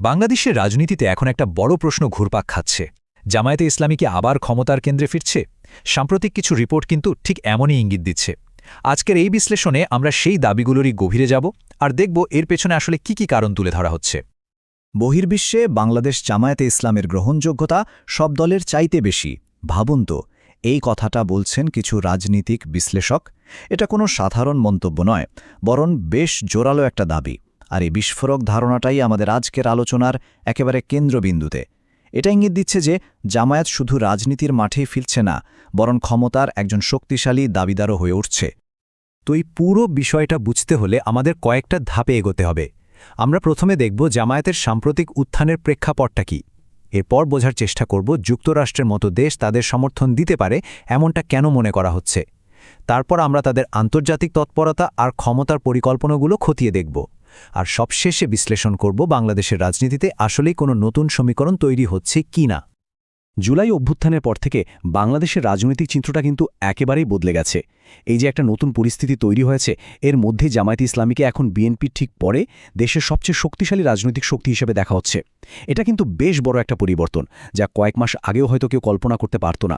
বাংলাদেশের রাজনীতিতে এখন একটা বড় প্রশ্ন ঘুরপাক খাচ্ছে। জামায়াতে ইসলামীকে আবার ক্ষমতার কেন্দ্রে ফিরছে? সাম্প্রতিক কিছু রিপোর্ট কিন্তু ঠিক এমনই ইঙ্গিত দিচ্ছে। আজকের এই বিশ্লেষণে আমরা সেই দাবিগুলোরই গভীরে যাব আর দেখব এর পেছনে আসলে কি কি কারণ তুলে ধরা হচ্ছে। বহির্বিশ্বে বাংলাদেশ জামায়াতে ইসলামের গ্রহণযোগ্যতা সব দলের চাইতে বেশি। ভাবুন তো, এই কথাটা বলছেন কিছু রাজনীতিক বিশ্লেষক। এটা কোনো সাধারণ মন্তব্য নয়, বরং বেশ জোরালো একটা দাবি। আর এই বিস্ফোরক ধারণাটাই আমাদের আজকের আলোচনার একেবারে কেন্দ্রবিন্দুতে। এটা ইঙ্গিত দিচ্ছে যে জামায়াত শুধু রাজনীতির মাঠেই ফিরছে না, বরং ক্ষমতার একজন শক্তিশালী দাবিদারও হয়ে উঠছে। তো এই পুরো বিষয়টা বুঝতে হলে আমাদের কয়েকটা ধাপে এগোতে হবে। আমরা প্রথমে দেখব জামায়াতের সাম্প্রতিক উত্থানের প্রেক্ষাপটটা কি। এরপর বোঝার চেষ্টা করব যুক্তরাষ্ট্রের মতো দেশ তাদের সমর্থন দিতে পারে এমনটা কেন মনে করা হচ্ছে। তারপর আমরা তাদের আন্তর্জাতিক তৎপরতা আর ক্ষমতার পরিকল্পনাগুলো খতিয়ে দেখব। আর সবশেষে বিশ্লেষণ করব বাংলাদেশের রাজনীতিতে আসলেই কোনো নতুন সমীকরণ তৈরি হচ্ছে কি না। জুলাই অভ্যুত্থানের পর থেকে বাংলাদেশের রাজনৈতিক চিত্রটা কিন্তু একেবারেই বদলে গেছে। এই যে একটা নতুন পরিস্থিতি তৈরি হয়েছে, এর মধ্যে জামায়াত ইসলামীকে এখন বিএনপির ঠিক পরে দেশের সবচেয়ে শক্তিশালী রাজনৈতিক শক্তি হিসেবে দেখা হচ্ছে। এটা কিন্তু বেশ বড় একটা পরিবর্তন, যা কয়েক মাস আগেও হয়তো কেউ কল্পনা করতে পারত না।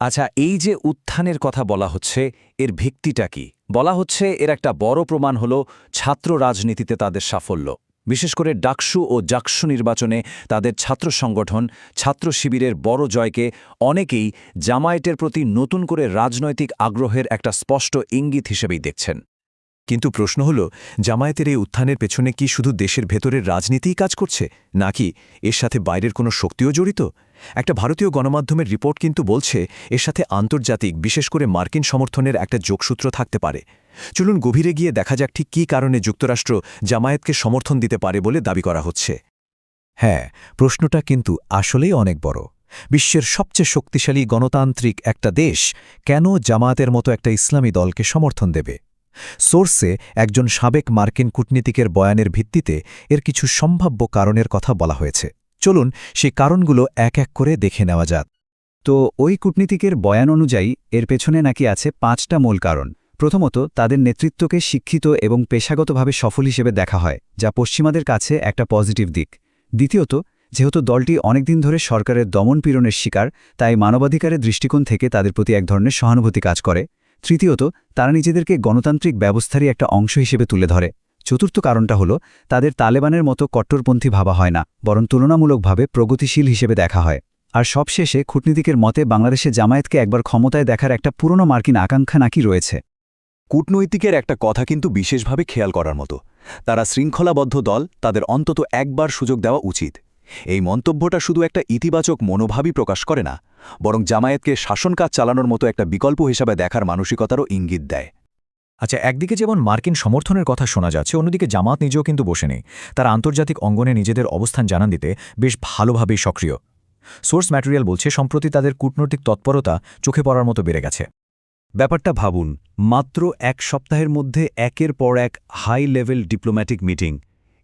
আচ্ছা এই যে উত্থানের কথা বলা হচ্ছে, এর ভিত্তিটা কি? বলা হচ্ছে, এর একটা বড় প্রমাণ হল ছাত্র রাজনীতিতে তাদের সাফল্য। বিশেষ করে ডাকসু ও জাকসু নির্বাচনে তাদের ছাত্র সংগঠন, ছাত্র শিবিরের বড় জয়কে অনেকেই জামায়াতের প্রতি নতুন করে রাজনৈতিক আগ্রহের একটা স্পষ্ট ইঙ্গিত হিসেবেই দেখছেন। কিন্তু প্রশ্ন হল, জামায়াতের এই উত্থানের পেছনে কি শুধু দেশের ভেতরের রাজনীতিই কাজ করছে, নাকি এর সাথে বাইরের কোনো শক্তিও জড়িত? একটা ভারতীয় গণমাধ্যমের রিপোর্ট কিন্তু বলছে, এর সাথে আন্তর্জাতিক, বিশেষ করে মার্কিন সমর্থনের একটা যোগসূত্র থাকতে পারে। চলুন গভীরে গিয়ে দেখা যাক ঠিক কী কারণে যুক্তরাষ্ট্র জামায়াতকে সমর্থন দিতে পারে বলে দাবি করা হচ্ছে। হ্যাঁ প্রশ্নটা কিন্তু আসলেই অনেক বড়। বিশ্বের সবচেয়ে শক্তিশালী গণতান্ত্রিক একটা দেশ কেন জামায়াতের মতো একটা ইসলামী দলকে সমর্থন দেবে? সোর্সে একজন সাবেক মার্কিন কূটনীতিকের বয়ানের ভিত্তিতে এর কিছু সম্ভাব্য কারণের কথা বলা হয়েছে। চলুন সে কারণগুলো এক এক করে দেখে নেওয়া যাক। তো ওই কূটনীতিকের বয়ান অনুযায়ী এর পেছনে নাকি আছে পাঁচটা মূল কারণ। প্রথমত, তাদের নেতৃত্বকে শিক্ষিত এবং পেশাগতভাবে সফল হিসেবে দেখা হয়, যা পশ্চিমাদের কাছে একটা পজিটিভ দিক। দ্বিতীয়ত, যেহেতু দলটি অনেকদিন ধরে সরকারের দমনপীড়নের শিকার, তাই মানবাধিকারের দৃষ্টিকোণ থেকে তাদের প্রতি এক ধরনের সহানুভূতি কাজ করে। তৃতীয়ত, তারা নিজেদেরকে গণতান্ত্রিক ব্যবস্থারই একটা অংশ হিসেবে তুলে ধরে। চতুর্থ কারণটা হলো, তাদের তালেবানের মতো কট্টরপন্থী ভাবা হয় না, বরং তুলনামূলকভাবে প্রগতিশীল হিসেবে দেখা হয়। আর সবশেষে কূটনীতিকের মতে বাংলাদেশে জামায়াতকে একবার ক্ষমতায় দেখার একটা পুরনো মার্কিন আকাঙ্ক্ষা নাকি রয়েছে। কূটনৈতিকের একটা কথা কিন্তু বিশেষভাবে খেয়াল করার মতো। তারা শৃঙ্খলাবদ্ধ দল, তাদের অন্তত একবার সুযোগ দেওয়া উচিত। এই মন্তব্যটা শুধু একটা ইতিবাচক মনোভাবই প্রকাশ করে না, বরং জামায়াতকে শাসন কাজ চালানোর মতো একটা বিকল্প হিসাবে দেখার মানসিকতারও ইঙ্গিত দেয়। আচ্ছা একদিকে যেমন মার্কিন সমর্থনের কথা শোনা যাচ্ছে, অন্যদিকে জামাত নিজেও কিন্তু বসে নেই। তারা আন্তর্জাতিক অঙ্গনে নিজেদের অবস্থান জানান দিতে বেশ ভালোভাবেই সক্রিয়। সোর্স ম্যাটেরিয়াল বলছে, সম্প্রতি তাদের কূটনৈতিক তৎপরতা চোখে পড়ার মতো বেড়ে গেছে। ব্যাপারটা ভাবুন, মাত্র এক সপ্তাহের মধ্যে একের পর এক হাই লেভেল ডিপ্লোম্যাটিক মিটিং।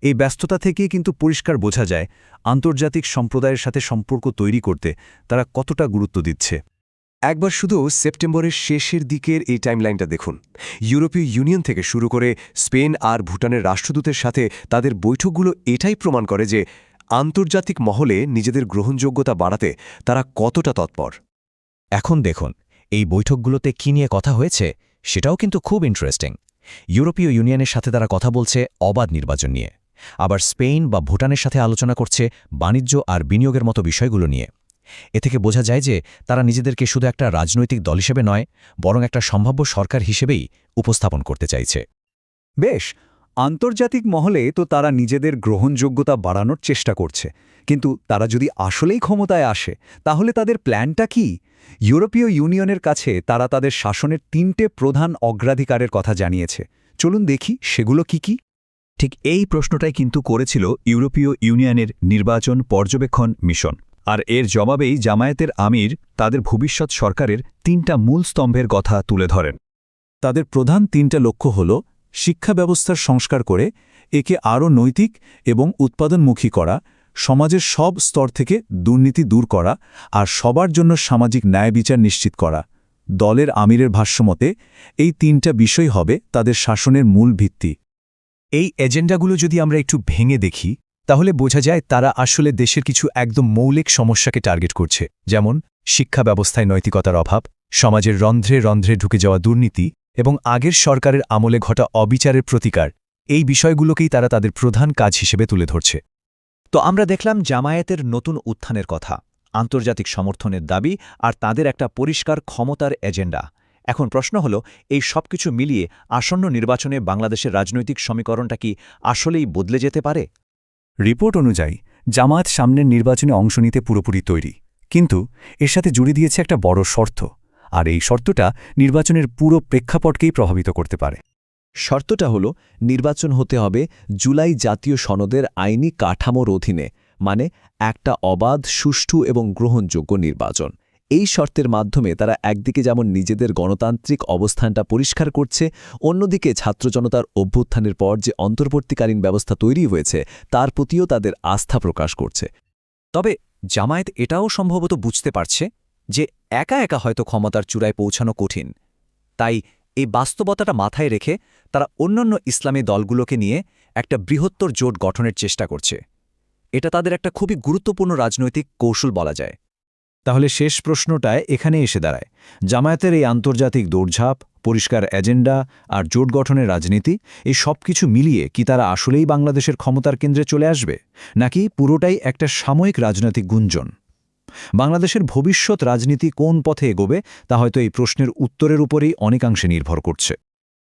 এই ব্যস্ততা থেকেই কিন্তু পরিষ্কার বোঝা যায় আন্তর্জাতিক সম্প্রদায়ের সাথে সম্পর্ক তৈরি করতে তারা কতটা গুরুত্ব দিচ্ছে। একবার শুধু সেপ্টেম্বরের শেষের দিকের এই টাইমলাইনটা দেখুন। ইউরোপীয় ইউনিয়ন থেকে শুরু করে স্পেন আর ভুটানের রাষ্ট্রদূতের সাথে তাদের বৈঠকগুলো এটাই প্রমাণ করে যে আন্তর্জাতিক মহলে নিজেদের গ্রহণযোগ্যতা বাড়াতে তারা কতটা তৎপর। এখন দেখুন, এই বৈঠকগুলোতে কী নিয়ে কথা হয়েছে সেটাও কিন্তু খুব ইন্টারেস্টিং ইউরোপীয় ইউনিয়নের সাথে তারা কথা বলছে অবাধ নির্বাচন নিয়ে। আবার স্পেন বা ভুটানের সাথে আলোচনা করছে বাণিজ্য আর বিনিয়োগের মতো বিষয়গুলো নিয়ে। এ থেকে বোঝা যায় যে তারা নিজেদেরকে শুধু একটা রাজনৈতিক দল হিসেবে নয় বরং একটা সম্ভাব্য সরকার হিসেবেই উপস্থাপন করতে চাইছে। বেশ আন্তর্জাতিক মহলে তো তারা নিজেদের গ্রহণযোগ্যতা বাড়ানোর চেষ্টা করছে। কিন্তু তারা যদি আসলেই ক্ষমতায় আসে তাহলে তাদের প্ল্যানটা কি? ইউরোপীয় ইউনিয়নের কাছে তারা তাদের শাসনের তিনটে প্রধান অগ্রাধিকারের কথা জানিয়েছে। চলুন দেখি সেগুলো কি কি। ঠিক এই প্রশ্নটাই কিন্তু করেছিল ইউরোপীয় ইউনিয়নের নির্বাচন পর্যবেক্ষণ মিশন। আর এর জবাবেই জামায়াতের আমির তাদের ভবিষ্যৎ সরকারের তিনটা মূল স্তম্ভের কথা তুলে ধরেন। তাদের প্রধান তিনটা লক্ষ্য হল শিক্ষা ব্যবস্থার সংস্কার করে, একে আরও নৈতিক এবং উৎপাদনমুখী করা, সমাজের সব স্তর থেকে দুর্নীতি দূর করা আর সবার জন্য সামাজিক ন্যায় বিচার নিশ্চিত করা। দলের আমিরের ভাষ্যমতে এই তিনটা বিষয় হবে তাদের শাসনের মূল ভিত্তি। এই এজেন্ডাগুলো যদি আমরা একটু ভেঙে দেখি তাহলে বোঝা যায় তারা আসলে দেশের কিছু একদম মৌলিক সমস্যাকে টার্গেট করছে। যেমন, শিক্ষা ব্যবস্থায় নৈতিকতার অভাব, সমাজের রন্ধ্রে রন্ধ্রে ঢুকে যাওয়া দুর্নীতি এবং আগের সরকারের আমলে ঘটা অবিচারের প্রতিকার। এই বিষয়গুলোকেই তারা তাদের প্রধান কাজ হিসেবে তুলে ধরছে। তো আমরা দেখলাম জামায়াতের নতুন উত্থানের কথা, আন্তর্জাতিক সমর্থনের দাবি আর তাদের একটা পরিষ্কার ক্ষমতার এজেন্ডা। এখন প্রশ্ন হল, এই সব কিছু মিলিয়ে আসন্ন নির্বাচনে বাংলাদেশের রাজনৈতিক সমীকরণটা কি আসলেই বদলে যেতে পারে? রিপোর্ট অনুযায়ী, জামায়াত সামনের নির্বাচনে অংশ নিতে পুরোপুরি তৈরি। কিন্তু এর সাথে জুড়ে দিয়েছে একটা বড় শর্ত, আর এই শর্তটা নির্বাচনের পুরো প্রেক্ষাপটকেই প্রভাবিত করতে পারে। শর্তটা হল, নির্বাচন হতে হবে জুলাই জাতীয় সনদের আইনি কাঠামোর অধীনে মানে একটা অবাধ, সুষ্ঠু এবং গ্রহণযোগ্য নির্বাচন। এই শর্তের মাধ্যমে তারা একদিকে যেমন নিজেদের গণতান্ত্রিক অবস্থানটা পরিষ্কার করছে, অন্যদিকে ছাত্র জনতার অভ্যুত্থানের পর যে অন্তর্বর্তীকালীন ব্যবস্থা তৈরি হয়েছে, তার প্রতিও তাদের আস্থা প্রকাশ করছে। তবে জামায়াত এটাও সম্ভবত বুঝতে পারছে যে একা একা হয়তো ক্ষমতার চূড়ায় পৌঁছানো কঠিন। তাই এই বাস্তবতাটা মাথায় রেখে তারা অন্যান্য ইসলামী দলগুলোকে নিয়ে একটা বৃহত্তর জোট গঠনের চেষ্টা করছে। এটা তাদের একটা খুবই গুরুত্বপূর্ণ রাজনৈতিক কৌশল বলা যায়। তাহলে শেষ প্রশ্নটায় এখানে এসে দাঁড়ায়। জামায়াতের এই আন্তর্জাতিক দৌড়ঝাঁপ, পরিষ্কার এজেন্ডা আর জোট গঠনের রাজনীতি, এই সব কিছু মিলিয়ে কি তারা আসলেই বাংলাদেশের ক্ষমতার কেন্দ্রে চলে আসবে? নাকি পুরোটাই একটা সাময়িক রাজনৈতিক গুঞ্জন? বাংলাদেশের ভবিষ্যৎ রাজনীতি কোন পথে এগোবে তা হয়তো এই প্রশ্নের উত্তরের উপরেই অনেকাংশে নির্ভর করছে।